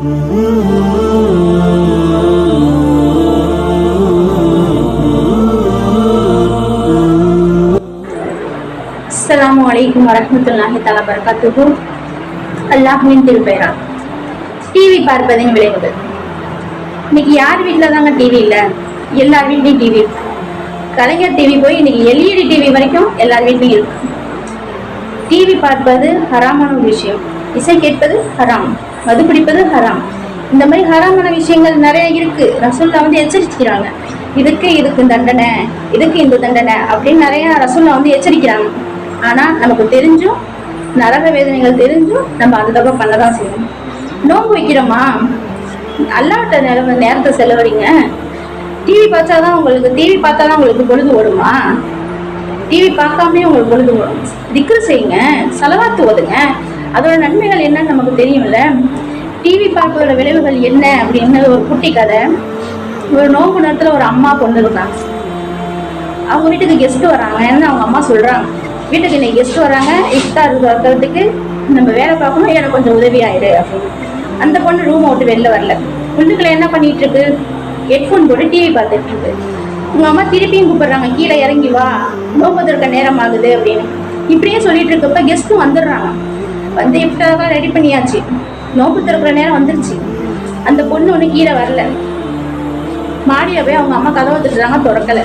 அஸ்ஸலாமு அலைக்கும் வரஹ்மத்துல்லாஹி தஆலா பரகாத்துஹு. அல்லாஹ்வின் திருப்பெயரா. டிவி பார்ப்பதின் விளைவுகள். இன்னைக்கு யார் வீட்டில் தாங்க டிவி இல்லை? எல்லார் வீட்லையும் டிவி இருக்கு. கலைஞர் டிவி போய் இன்னைக்கு எல்இடி டிவி வரைக்கும் எல்லார் வீட்லையும் இருக்கு. டிவி பார்ப்பது ஹராமான ஒரு விஷயம். இசை கேட்பது ஹராம் மது பிடிப்பது ஹராம். இந்த மாதிரி ஹராமான விஷயங்கள் நிறைய இருக்கு. ரசூல்லா வந்து எச்சரிக்கிறாங்க இதுக்கு இதுக்கு தண்டனை இதுக்கு இந்த தண்டனை அப்படின்னு நிறைய ரசூல்லா வந்து எச்சரிக்கிறாங்க. ஆனா நமக்கு தெரிஞ்சும் நரக வேதனைகள் தெரிஞ்சும் நம்ம அந்த தப்பை பண்ணதான் செய்யணும். நோன்பு வைக்கிறோமா? அல்லாட்ட நிலம நேரத்தை செலவழிங்க. டிவி பார்த்தா தான் உங்களுக்கு டிவி பார்த்தாதான் உங்களுக்கு பொழுது ஓடுமா? டிவி பார்க்காமலே உங்களுக்கு பொழுது ஓடும். திக்ரு செய்யுங்க செலவாத்து ஓதுங்க. அதோட நன்மைகள் என்னன்னு நமக்கு தெரியும்ல? டிவி பார்ப்பதோட விளைவுகள் என்ன அப்படின்னு ஒரு குட்டி கதை. ஒரு நோம்பு நேரத்தில் ஒரு அம்மா கொண்டு இருந்தாங்க அவங்க வீட்டுக்கு கெஸ்ட் வராங்கன்னு அவங்க அம்மா சொல்கிறாங்க வீட்டுக்கு இன்னைக்கு கெஸ்ட் வராங்க. இஃப்தார் வர்றதுக்கு. நம்ம வேலை பார்க்கணும். எனக்கு கொஞ்சம் உதவி ஆயிடு அப்படின்னு. அந்த பொண்ணு ரூம் விட்டு வெளில வரல. உள்ளுக்குள்ள என்ன பண்ணிட்டு இருக்கு ஹெட்ஃபோன் போட்டு டிவி பார்த்துட்டு இருக்கு உங்க அம்மா திருப்பியும் கூப்பிடுறாங்க. கீழே இறங்கி வா. நோம்பு நேரம் ஆகுது அப்படின்னு. இப்படியே சொல்லிட்டு இருக்கப்ப கெஸ்ட்டும் வந்துடுறாங்க. வந்து இஃப்தாராக ரெடி பண்ணியாச்சு? நோக்கு திறக்கிற நேரம் வந்துருச்சு. அந்த பொண்ணு ஒன்று கீழே வரல. மாடியை போய் அவங்க அம்மா கதவை திட்டுறாங்க திறக்கலை.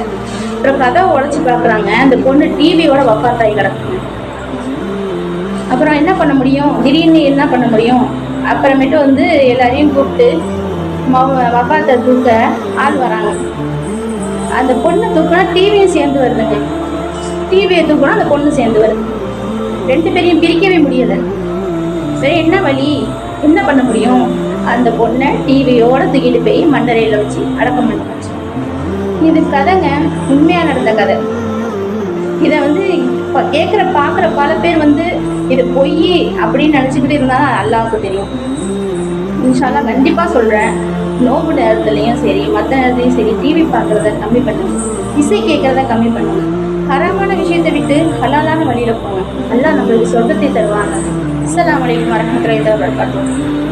அப்புறம் கதவை உடச்சி பார்க்குறாங்க. அந்த பொண்ணு டிவியோட வப்பாத்தாயி கிடக்குங்க அப்புறம் என்ன பண்ண முடியும்? திடீர்னு என்ன பண்ண முடியும்? அப்புறமேட்டு வந்து எல்லாரையும் கூப்பிட்டு வப்பாத்தை தூக்க ஆள் வராங்க. அந்த பொண்ணை தூக்கினா டிவியும் சேர்ந்து வருதுங்க. டிவியை தூக்கினா அந்த பொண்ணு சேர்ந்து வருது. ரெண்டு பேரையும் பிரிக்கவே முடியல. சரி என்ன வழி? என்ன பண்ண முடியும்? அந்த பொண்ணை டிவியோட தூக்கிட்டு போய் மண்டரையில் வச்சு அடக்கம் பண்ணாச்சு இது கதைங்க. உண்மையாக நடந்த கதை. இதை வந்து இப்போ கேட்குற பார்க்குற பல பேர் வந்து இது பொய் அப்படின்னு நினச்சிக்கிட்டு இருந்தால் அல்லாவுக்கு தெரியும். இன்ஷால்லா கண்டிப்பாக சொல்கிறேன் நோம்பு நேரத்துலையும் சரி மற்ற நேரத்துலையும் சரி டிவி பார்க்குறத கம்மி பண்ணுங்க. இசை கேட்குறத கம்மி பண்ணுங்க. ஹராமான விஷயத்தை விட்டு ஹலாலான வழியில் போங்க. அல்லாஹ் நம்மளுக்கு சொர்க்கத்தை தருவாங்க. அஸ்ஸலாமு அலைக்கும் வரஹ்மத்துல்லாஹி வபரகாத்துஹு.